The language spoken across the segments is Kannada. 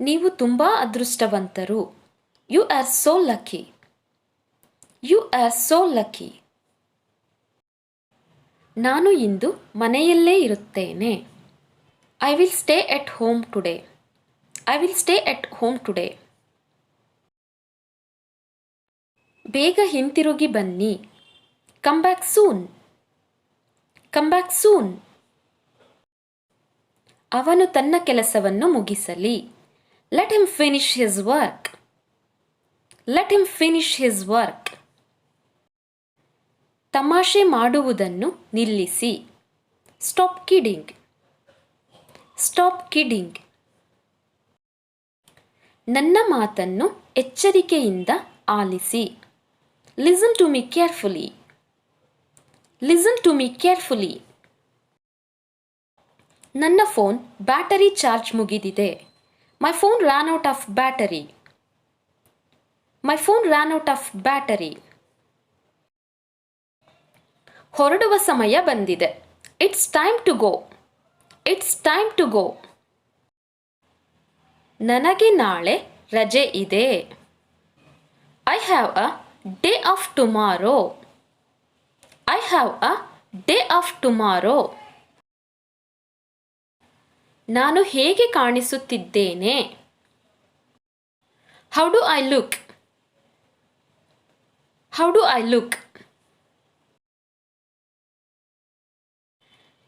ನೀವು ತುಂಬ ಅದೃಷ್ಟವಂತರು. You are so lucky you are so lucky ನಾನು ಇಂದು ಮನೆಯಲ್ಲೇ ಇರುತ್ತೇನೆ. I will stay at home today I will stay at home today ಬೇಗ ಹಿಂತಿರುಗಿ ಬನ್ನಿ. Come back soon come back soon ಅವನು ತನ್ನ ಕೆಲಸವನ್ನು ಮುಗಿಸಲಿ. Let him finish his work let him finish his work ತಮಾಷೆ ಮಾಡುವುದನ್ನು ನಿಲ್ಲಿಸಿ. ಸ್ಟಾಪ್ ಕಿಡಿಂಗ್ ಸ್ಟಾಪ್ ಕಿಡಿಂಗ್ ನನ್ನ ಮಾತನ್ನು ಎಚ್ಚರಿಕೆಯಿಂದ ಆಲಿಸಿ. Listen to me carefully listen to me carefully ನನ್ನ ಫೋನ್ ಬ್ಯಾಟರಿ ಚಾರ್ಜ್ ಮುಗಿದಿದೆ. My phone ran out of battery my phone ran out of battery ಹೊರಡುವ ಸಮಯ ಬಂದಿದೆ. It's time to go it's time to go ನನಗೆ ನಾಳೆ ರಜೆ ಇದೆ. I have a day off tomorrow I have a day off tomorrow ನಾನು ಹೇಗೆ ಕಾಣಿಸುತ್ತಿದ್ದೇನೆ? How do I look how do I look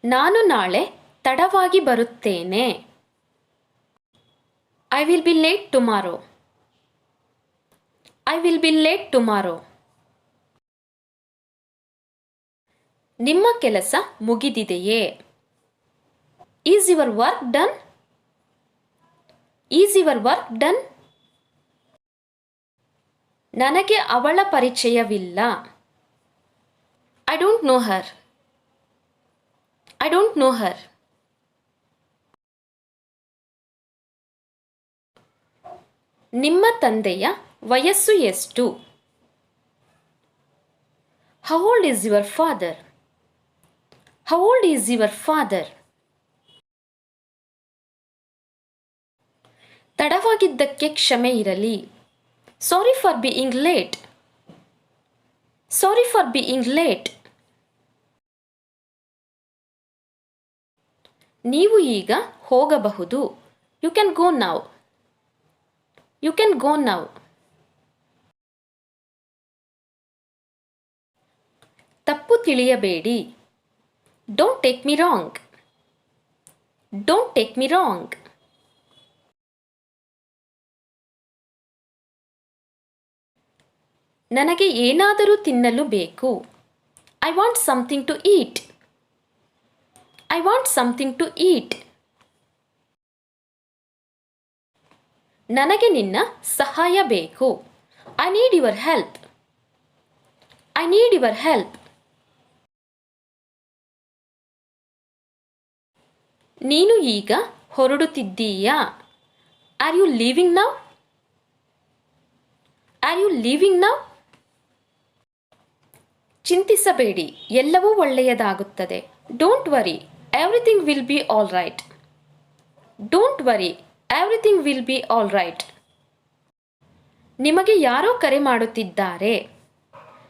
ನಾನು ನಾಳೆ ತಡವಾಗಿ ಬರುತ್ತೇನೆ. I will be late tomorrow I will be late tomorrow ನಿಮ್ಮ ಕೆಲಸ ಮುಗಿದಿದೆಯೇ? Is your work done is your work done ನನಗೆ ಅವಳ ಪರಿಚಯವಿಲ್ಲ. I don't know her I don't know her ನಿಮ್ಮ ತಂದೆಯ ವಯಸ್ಸು ಎಷ್ಟು? How old is your father how old is your father ತಡವಾಗಿದ್ದಕ್ಕೆ ಕ್ಷಮೆ ಇರಲಿ. Sorry for being late sorry for being late ನೀವು ಈಗ ಹೋಗಬಹುದು. You can go now you can go now ತಪ್ಪು ತಿಳಿಯಬೇಡಿ. Don't take me wrong don't take me wrong ನನಗೆ ಏನಾದರೂ ತಿನ್ನಲು ಬೇಕು. I want something to eat I want something to eat ನನಗೆ ನಿನ್ನ ಸಹಾಯ ಬೇಕು. I need your help I need your help ನೀನು ಈಗ ಹೊರಡುತ್ತಿದ್ದೀಯಾ? Are you leaving now are you leaving now ಚಿಂತಿಸಬೇಡಿ, ಎಲ್ಲವೂ ಒಳ್ಳೆಯದಾಗುತ್ತದೆ. Don't worry everything will be all right don't worry everything will be all right ನಿಮಗೆ ಯಾರೋ ಕರೆ ಮಾಡುತ್ತಿದ್ದಾರೆ.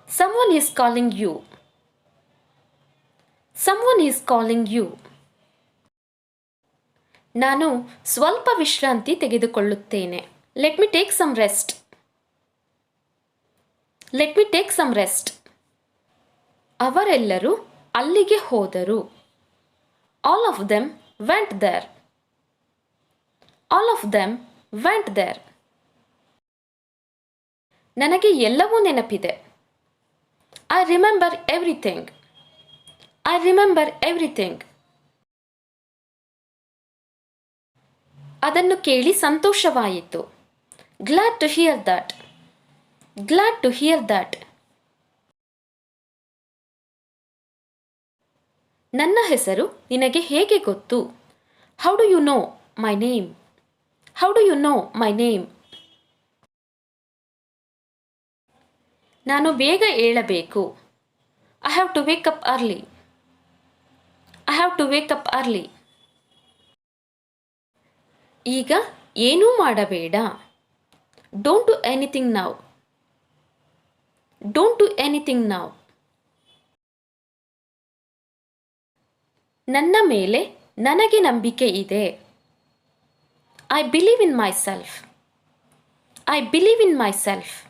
Someone is calling you someone is calling you ನಾನು ಸ್ವಲ್ಪ ವಿಶ್ರಾಂತಿ ತೆಗೆದುಕೊಳ್ಳುತ್ತೇನೆ. Let me take some rest let me take some rest ಅವರೆಲ್ಲರೂ ಅಲ್ಲಿಗೆ ಹೋದರು. All of them went there all of them went there ನನಗೆ ಎಲ್ಲವೂ ನೆನಪಿದೆ. I remember everything I remember everything ಅದನ್ನು ಕೇಳಿ ಸಂತೋಷವಾಯಿತು. Glad to hear that glad to hear that ನನ್ನ ಹೆಸರು ನಿನಗೆ ಹೇಗೆ ಗೊತ್ತು? How do you know my name how do you know my name ನಾನು ಬೇಗ ಏಳಬೇಕು. I have to wake up early I have to wake up early ಈಗ ಏನೂ ಮಾಡಬೇಡ. Don't do anything now don't do anything now ನನ್ನ ಮೇಲೆ ನನಗೆ ನಂಬಿಕೆ ಇದೆ. I believe in myself I believe in myself